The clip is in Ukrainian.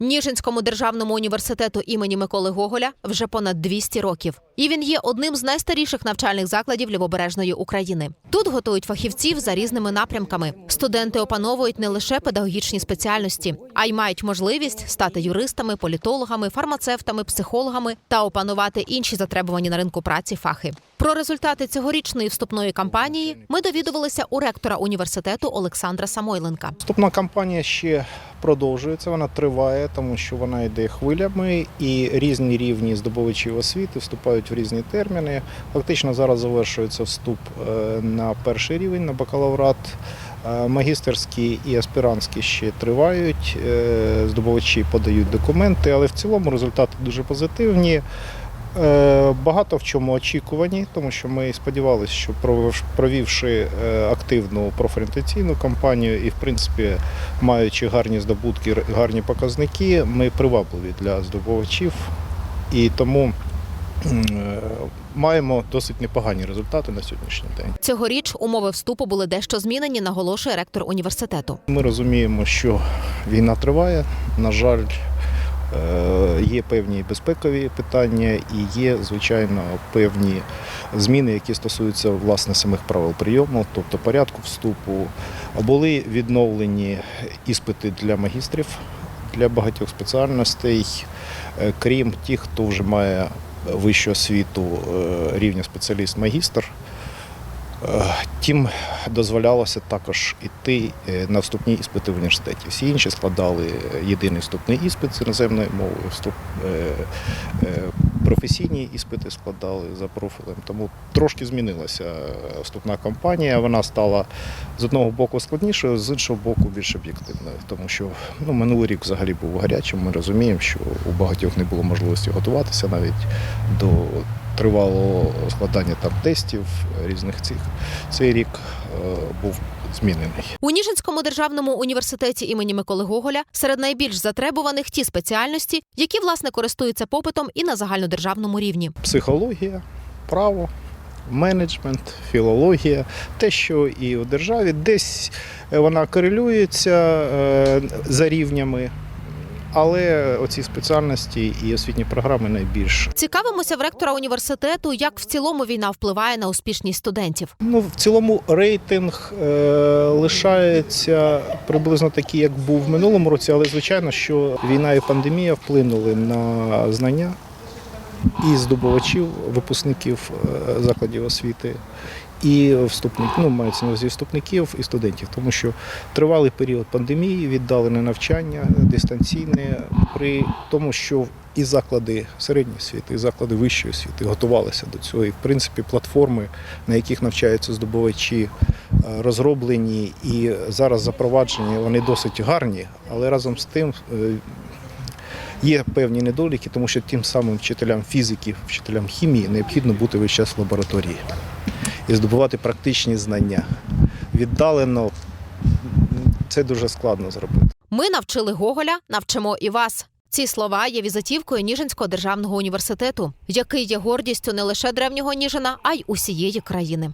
Ніжинському державному університету імені Миколи Гоголя вже понад 200 років, і він є одним з найстаріших навчальних закладів лівобережної України. Тут готують фахівців за різними напрямками. Студенти опановують не лише педагогічні спеціальності, а й мають можливість стати юристами, політологами, фармацевтами, психологами та опанувати інші затребувані на ринку праці фахи. Про результати цьогорічної вступної кампанії ми довідувалися у ректора університету Олександра Самойленка. Вступна кампанія ще продовжується, вона триває, тому що вона йде хвилями, і різні рівні здобувачів освіти вступають в різні терміни. Фактично зараз завершується вступ е, на перший рівень, на бакалаврат. Е, Магістерські і аспірантські ще тривають, е, здобувачі подають документи, але в цілому результати дуже позитивні. Е, Багато в чому очікувані, тому що ми сподівалися, що провівши е, активну профорієнтаційну кампанію і, в принципі, маючи гарні здобутки, гарні показники, ми привабливі для здобувачів і тому е, маємо досить непогані результати на сьогоднішній день. Цьогоріч умови вступу були дещо змінені, наголошує ректор університету. Ми розуміємо, що війна триває. На жаль, є певні безпекові питання і є, звичайно, певні зміни, які стосуються власне самих правил прийому, тобто порядку вступу. Були відновлені іспити для магістрів для багатьох спеціальностей, Е, крім тих, хто вже має вищу освіту е, рівня спеціаліст-магістр. Тим дозволялося також йти е, на вступні іспити в університеті. Всі інші складали е, єдиний вступний іспит з іноземною мовою, вступ, е, професійні іспити складали за профілем. Тому трошки змінилася вступна кампанія. Вона стала з одного боку складнішою, з іншого боку більш об'єктивною, тому що ну, минулий рік взагалі був гарячим. Ми розуміємо, що у багатьох не було можливості готуватися навіть до тривалого складання там тестів різних цих. Цей рік е, був змінений. У Ніжинському державному університеті імені Миколи Гоголя серед найбільш затребуваних ті спеціальності, які власне користуються попитом і на загальнодержавному рівні. Психологія, право, менеджмент, філологія, те, що і в державі десь е, вона корелюється е, за рівнями. Але оці спеціальності і освітні програми найбільш Цікавимося в ректора університету, як в цілому війна впливає на успішність студентів. Ну, в цілому рейтинг е, лишається приблизно такий, як був в минулому році, але звичайно, що війна і пандемія вплинули на знання і здобувачів, випускників е, закладів освіти, і вступників, ну, мається на увазі вступників і студентів, тому що тривалий період пандемії, віддалене навчання, дистанційне, при тому, що і заклади середньої освіти, і заклади вищої освіти готувалися до цього. І, в принципі, платформи, на яких навчаються здобувачі, е, розроблені і зараз запроваджені, вони досить гарні, але разом з тим е, є певні недоліки, тому що тим самим вчителям фізики, вчителям хімії необхідно бути весь час в лабораторії і здобувати практичні знання. Віддалено це дуже складно зробити. Ми навчили Гоголя, навчимо і вас. Ці слова є візитівкою Ніжинського державного університету, який є гордістю не лише древнього Ніжина, а й усієї країни.